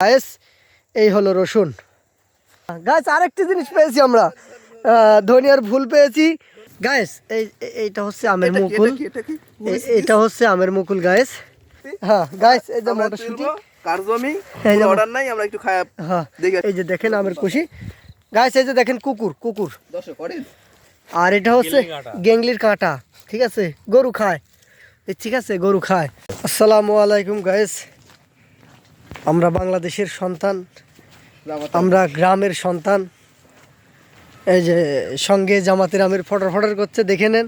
Guys এই হলো রসুন। গাছ আরেকটি জিনিস পেয়েছি আমরা। ধনিয়ার ফুল পেয়েছি। গায়েস এই এই- এইটা হচ্ছে আমের মুকুল। এটা হচ্ছে আমের মুকুল গায়েস হ্যাঁ গায়েস এই যে মটরশুটি কার জমি? এই অর্ডার নাই আমরা একটু খায়া হ্যাঁ এই যে দেখেন আমের কুশি। গায়েস এই যে দেখেন কুকুর কুকুর। আর এটা হচ্ছে গেংলির কাঁটা। ঠিক আছে? গরু খায়। ঠিক আছে গরু খায়। আসসালামু আলাইকুম গায়েস আমরা বাংলাদেশের সন্তান আমরা গ্রামের সন্তান। এই যে সঙ্গে জামাতের আমির ফটর ফটর করছে দেখে নেন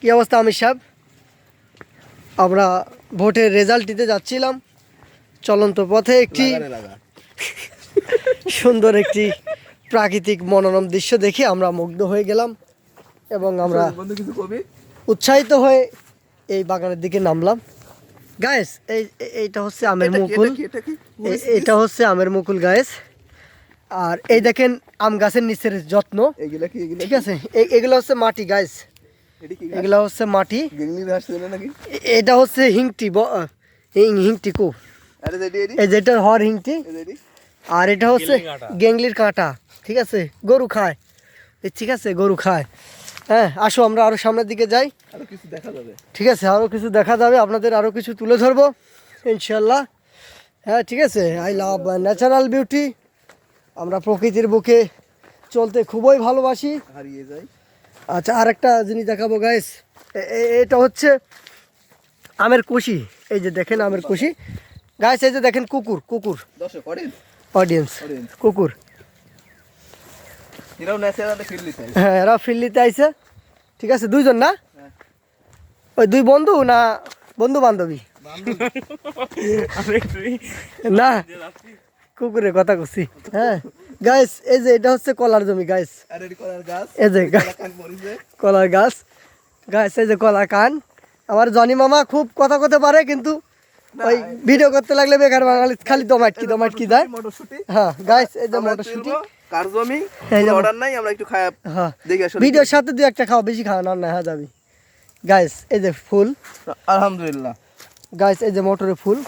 কী অবস্থা আমির সাহেব। আমরা ভোটের রেজাল্ট দিতে যাচ্ছিলাম চলন্ত পথে একটি সুন্দর একটি প্রাকৃতিক মনোরম দৃশ্য দেখে আমরা মুগ্ধ হয়ে গেলাম এবং আমরা উৎসাহিত হয়ে এই বাগানের দিকে নামলাম। গায়েস এই এই- এইটা হচ্ছে আমের মুকুল। এটা কি, এটা কি? এ- এটা হচ্ছে আমের মুকুল গায়েস আর এই দেখেন আম গাছের নিচের যত্ন। এগুলা কি এগুলা ঠিক আছে? এগুলো হচ্ছে মাটি গাইস এগুলো হচ্ছে মাটি। এটা হচ্ছে হিংটি হিং- হিংটি কু। যেটা হর হিংটি। আর এটা হচ্ছে গেংলির কাঁটা। ঠিক আছে? গরু খায়। ঠিক আছে গরু খায়। হ্যাঁ আসো আমরা আরও সামনের দিকে যাই। আরও কিছু দেখা যাবে। ঠিক আছে আরও কিছু দেখা যাবে আপনাদের আরও কিছু তুলে ধরবো ইনশাল্লাহ হ্যাঁ ঠিক আছে আই লাভ ন্যাচারাল বিউটি আমরা প্রকৃতির বুকে চলতে খুবই ভালোবাসি। হারিয়ে যায় আচ্ছা আর একটা জিনিস দেখাবো গাইস এটা হচ্ছে আমের কুশি। এই যে দেখেন আমের কুশি। গাইস এই যে দেখেন কুকুর কুকুর। অডিয়েন্স কুকুর এরাও ন্যাচারাল ফিল নিতে হ্যাঁ আইছে ঠিক আছে দুইজন না? হ্যাঁ। ওই দুই বন্ধু না বন্ধু বান্ধবী? না কুকুরের কথা করছি হ্যাঁ গাইস এই যে এটা হচ্ছে কলার জমি গাইস কলার গাছ। এই যে কলার গাছ। গাছ এই যে কলা কান। আমার জনি মামা খুব কথা করতে পারে কিন্তু ওই ভিডিও করতে লাগলে বেকার বাঙালি খালি দমাটকি দমাটকি দেয় মটরশুটি হ্যাঁ গাইস এই যে মটরশুটি। তুলবো, কার জমি? অর্ডার নাই? আমরা একটু খায়া হ্যাঁ। দেখে আসলে ভিডিওর সাথে দুই একটা খাওয়া বেশি খাওয়া না হ্যাঁ যাবি। গাইস এই যে ফুল। আলহামদুলিল্লাহ। গাইস এই যে মোটরের ফুল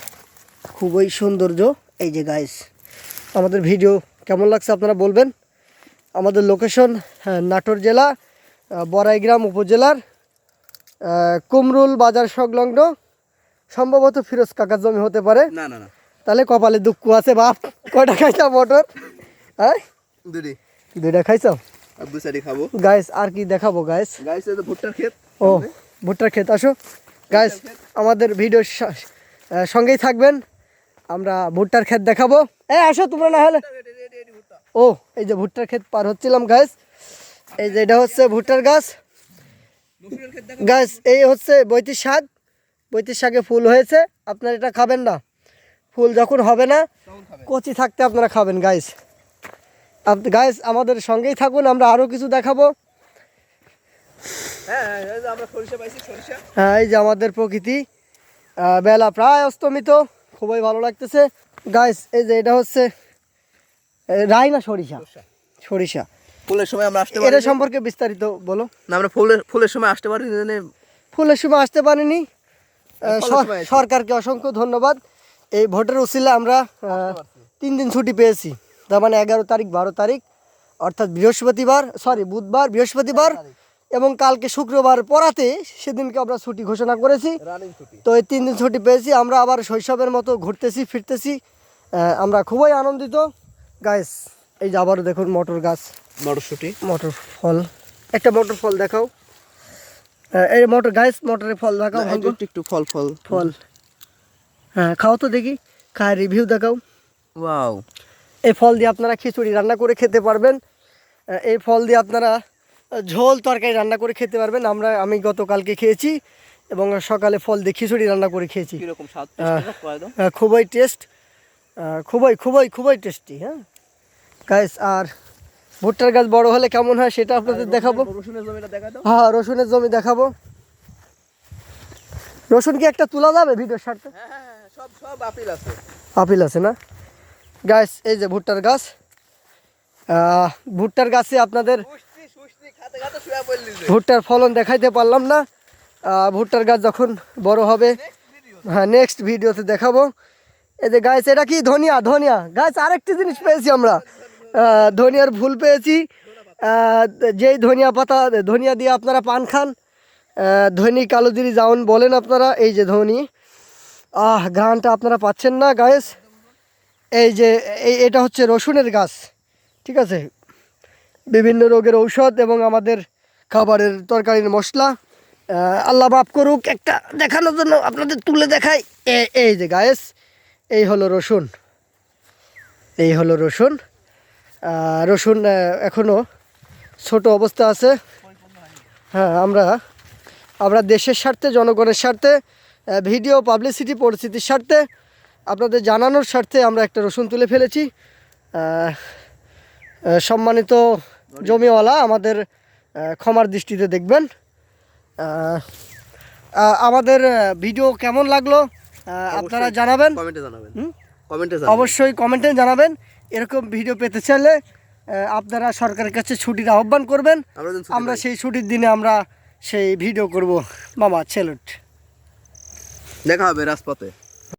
খুবই সৌন্দর্য। এই যে গাইস আমাদের ভিডিও কেমন লাগছে আপনারা বলবেন? আমাদের লোকেশন হ্যাঁ, নাটোর জেলা আহ, বড়াইগ্রাম উপজেলার কুমরুল বাজার সংলগ্ন। সম্ভবত ফিরোজ কাকার জমি হতে পারে। না না না। তাহলে কপালে দুঃখ আছে বাপ। কয়টা খাইছা মোটর? হ্যাঁ দুটি। দুইটা খাইছো? আর দু সাইডে খাব। গাইস আর কি দেখাবো গাইস গাইস এই যে ভুট্টার ক্ষেত ও ভুট্টার ক্ষেত আসো। গাইস আমাদের ভিডিওর সঙ্গেই থাকবেন। আমরা ভুট্টার ক্ষেত দেখাবো। এ আসো তোমরা না হলে। ও এই যে ভুট্টার ক্ষেত পার হচ্ছিলাম গাছ এই যে এটা হচ্ছে ভুট্টার গাছ। গাছ এই হচ্ছে বৈতির শাক। বৈতির শাকে ফুল হয়েছে। আপনারা এটা খাবেন না। ফুল যখন হবে না কচি থাকতে আপনারা খাবেন গাইস গাইস আমাদের সঙ্গেই থাকুন আমরা আরও কিছু দেখাবো। হ্যাঁ হ্যাঁ, এই যে হ্যাঁ এই যে আমাদের প্রকৃতি। বেলা প্রায় অস্তমিত খুবই ভালো লাগতেছে। গাইস এই যে এটা হচ্ছে এ, রাই না সরিষা। সরিষা। ফুলের সময় আমরা আসতে পারি এটা সম্পর্কে বিস্তারিত বলো। না আমরা ফুলের ফুলের সময় আসতে পারি জেনে ফুলের সময় আসতে পারিনি। সরকারকে অসংখ্য ধন্যবাদ। এই ভোটের উচিলে আমরা তিন দিন ছুটি পেয়েছি। তার মানে এগারো তারিখ বারো তারিখ অর্থাৎ বৃহস্পতিবার সরি বুধবার বৃহস্পতিবার এবং কালকে শুক্রবার পড়াতে সেদিনকে আমরা ছুটি ঘোষণা করেছি। তো এই তিন দিন ছুটি পেয়েছি আমরা আবার শৈশবের মতো ঘুরতেছি ফিরতেছি আমরা খুবই আনন্দিত। গাইস এই যে আবারও দেখুন মটর গাছ। মটরশুটি। মটর ফল। একটা মটর ফল দেখাও। এই মটর গাইস মটরের ফল দেখাও একটু একটু ফল ফল। ফল। হ্যাঁ খাও তো দেখি খায় রিভিউ দেখাও। ওয়াও এই ফল দিয়ে আপনারা খিচুড়ি রান্না করে খেতে পারবেন। এই ফল দিয়ে আপনারা ঝোল তরকারি রান্না করে খেতে পারবেন। আমরা আমি গতকালকে খেয়েছি এবং সকালে ফল দিয়ে খিচুড়ি রান্না করে খেয়েছি। খুবই টেস্ট। খুবই খুবই খুবই টেস্টি হ্যাঁ। গাইস আর ভুট্টার গাছ বড় হলে কেমন হয় সেটা আপনাদের দেখাবো। রসুনের জমিটা দেখা হ্যাঁ রসুনের জমি দেখাবো। রসুন কি একটা তোলা যাবে ভিডিওর সাথে? হ্যাঁ হ্যাঁ হ্যাঁ, সব সব আপেল আছে। আপিল আছে না? গাছ এই যে ভুট্টার গাছ। ভুট্টার গাছে আপনাদের ভুট্টার ফলন দেখাইতে পারলাম না। ভুট্টার গাছ যখন বড় হবে হ্যাঁ নেক্সট ভিডিওতে দেখাবো। এই যে গাছ এটা কি? ধনিয়া ধনিয়া। গাছ আরেকটি জিনিস পেয়েছি আমরা। ধনিয়ার ফুল পেয়েছি। যেই ধনিয়া পাতা, ধনিয়া দিয়ে আপনারা পান খান। ধনি কালোজিরি জাউন বলেন আপনারা, এই যে ধনি। আহ, ঘ্রাণটা আপনারা পাচ্ছেন না গায়েস এই যে এটা হচ্ছে রসুনের গাছ, ঠিক আছে? বিভিন্ন রোগের ঔষধ এবং আমাদের খাবারের তরকারির মশলা। আল্লাহ মাফ করুক, একটা দেখানোর জন্য আপনাদের তুলে দেখাই। এই যে গায়েস, এই হলো রসুন। এই হলো রসুন। রসুন এখনও এখনও ছোট অবস্থা আছে। হ্যাঁ আমরা আমরা দেশের স্বার্থে, জনগণের স্বার্থে ভিডিও পাবলিসিটি পরিস্থিতির স্বার্থে আপনাদের জানানোর স্বার্থে আমরা একটা রসুন তুলে ফেলেছি। সম্মানিত জমিওয়ালা আমাদের ক্ষমার দৃষ্টিতে দেখবেন। আমাদের ভিডিও কেমন লাগল আপনারা জানাবেন। কমেন্টে জানাবেন। কমেন্টে অবশ্যই কমেন্টে জানাবেন। এরকম ভিডিও পেতে চাইলে আপনারা সরকারের কাছে ছুটির আহ্বান করবেন। আমরা। সেই ছুটির দিনে আমরা সেই ভিডিও করব। মামা ছেলুট। দেখা হবে রাজপথে।